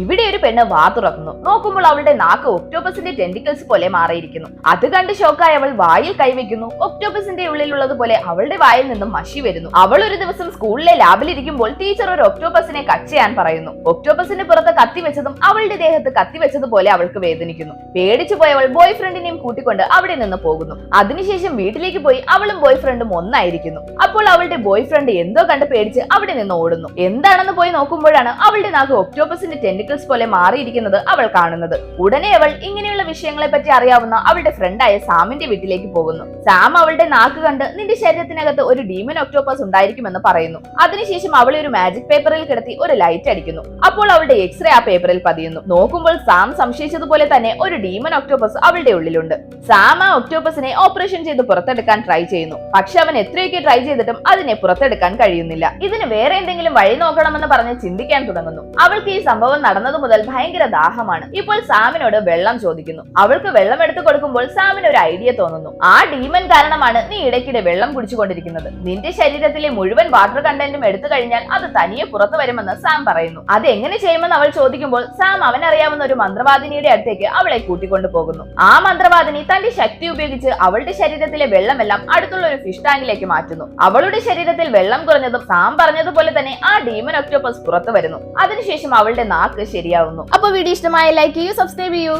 ഇവിടെ ഒരു പെണ്ണ് വാ തുറക്കുന്നു നോക്കുമ്പോൾ അവളുടെ നാക്ക് ഒക്ടോപസിന്റെ ടെന്റിക്കൽസ് പോലെ മാറിയിരിക്കുന്നു. അത് കണ്ട് ഷോക്കായി അവൾ വായിൽ കൈവയ്ക്കുന്നു. ഒക്ടോപസിന്റെ ഉള്ളിലുള്ളത് പോലെ അവളുടെ വായിൽ നിന്നും മഷി വരുന്നു. അവൾ ഒരു ദിവസം സ്കൂളിലെ ലാബിൽ ഇരിക്കുമ്പോൾ ടീച്ചർ ഒരു ഒക്ടോപസിനെ കട്ട് ചെയ്യാൻ പറയുന്നു. ഒക്ടോപസിന്റെ പുറത്ത് കത്തി വെച്ചതും അവളുടെ ദേഹത്ത് കത്തി വെച്ചതുപോലെ അവൾക്ക് വേദനിക്കുന്നു. പേടിച്ചു പോയവൾ ബോയ് ഫ്രണ്ടിനെയും കൂട്ടിക്കൊണ്ട് അവിടെ നിന്ന് പോകുന്നു. അതിനുശേഷം വീട്ടിലേക്ക് പോയി അവളും ബോയ് ഫ്രണ്ടും ഒന്നായിരിക്കുന്നു. അപ്പോൾ അവളുടെ ബോയ് ഫ്രണ്ട് എന്തോ കണ്ട് പേടിച്ച് അവിടെ നിന്ന് ഓടുന്നു. എന്താണെന്ന് പോയി നോക്കുമ്പോഴാണ് അവളുടെ നാക്ക് ഒക്ടോപസിന്റെ ടെന്റിക്കിൾസ് പോലെ മാറിയിരിക്കുന്നത് അവൾ കാണുന്നത്. ഉടനെ അവൾ ഇങ്ങനെയുള്ള വിഷയങ്ങളെ പറ്റി അറിയാവുന്ന അവളുടെ ഫ്രണ്ടായ സാമിന്റെ വീട്ടിലേക്ക് പോകുന്നു. സാം അവളുടെ നാക്ക് കണ്ട് നിന്റെ ശരീരത്തിനകത്ത് ഒരു ഡീമൻ ഒക്ടോപ്പസ് ഉണ്ടായിരിക്കുമെന്ന് പറയുന്നു. അതിനുശേഷം അവളെ ഒരു മാജിക് പേപ്പറിൽ കിടത്തി ഒരു ലൈറ്റ് അടിക്കുന്നു. അപ്പോൾ അവളുടെ എക്സ്റേ ആ പേപ്പറിൽ പതിയുന്നു. നോക്കുമ്പോൾ സാം സംശയിച്ചതുപോലെ തന്നെ ഒരു ഡീമൻ ഒക്ടോപ്പസ് അവളുടെ ഉള്ളിലുണ്ട്. സാം ആ ഒക്ടോപ്പസിനെ ഓപ്പറേഷൻ ചെയ്ത് പുറത്തെടുക്കാൻ ട്രൈ ചെയ്യുന്നു. പക്ഷെ അവൻ എത്രയൊക്കെ ട്രൈ ചെയ്തിട്ടും അതിനെ പുറത്തെടുക്കാൻ കഴിയുന്നില്ല. ഇതിന് വേറെ എന്തെങ്കിലും വഴി നോക്കണമെന്ന് പറഞ്ഞ് ചിന്തിക്കാൻ തുടങ്ങുന്നു. അവൾക്ക് ഈ സംഭവം നടന്നതു മുതൽ ഭയങ്കര ദാഹമാണ്. ഇപ്പോൾ സാമിനോട് വെള്ളം ചോദിക്കുന്നു. അവൾക്ക് വെള്ളം എടുത്തു കൊടുക്കുമ്പോൾ സാമിന് ഒരു ഐഡിയ തോന്നുന്നു. ആ ഡീമൻ കാരണമാണ് നീ ഇടയ്ക്കിടെ വെള്ളം കുടിച്ചുകൊണ്ടിരിക്കുന്നത്. നിന്റെ ശരീരത്തിലെ മുഴുവൻ വാട്ടർ കണ്ടന്റും എടുത്തു കഴിഞ്ഞാൽ അത് തനിയെ പുറത്തു വരുമെന്ന് സാം പറയുന്നു. അത് എങ്ങനെ ചെയ്യുമെന്ന് അവൾ ചോദിക്കുമ്പോൾ സാം അവനറിയാവുന്ന ഒരു മന്ത്രവാദിനിയുടെ അടുത്തേക്ക് അവളെ കൂട്ടിക്കൊണ്ടു പോകുന്നു. ആ മന്ത്രവാദിനി തന്റെ ശക്തി ഉപയോഗിച്ച് അവളുടെ ശരീരത്തിലെ വെള്ളമെല്ലാം അടുത്തുള്ള ഒരു ഫിഷ് ടാങ്കിലേക്ക് മാറ്റുന്നു. അവളുടെ ശരീരത്തിൽ വെള്ളം കുറഞ്ഞതും സാം പറഞ്ഞതുപോലെ തന്നെ ആ ഡീമൻ ഒക്ടോപ്പസ് പുറത്തു വരുന്നു. അതിനുശേഷം അവളുടെ നാക്ക് ശരിയാവുന്നു. അപ്പൊ വീഡിയോ ഇഷ്ടമായ ലൈക്ക് ചെയ്യൂ സബ്സ്ക്രൈബ് ചെയ്യൂ.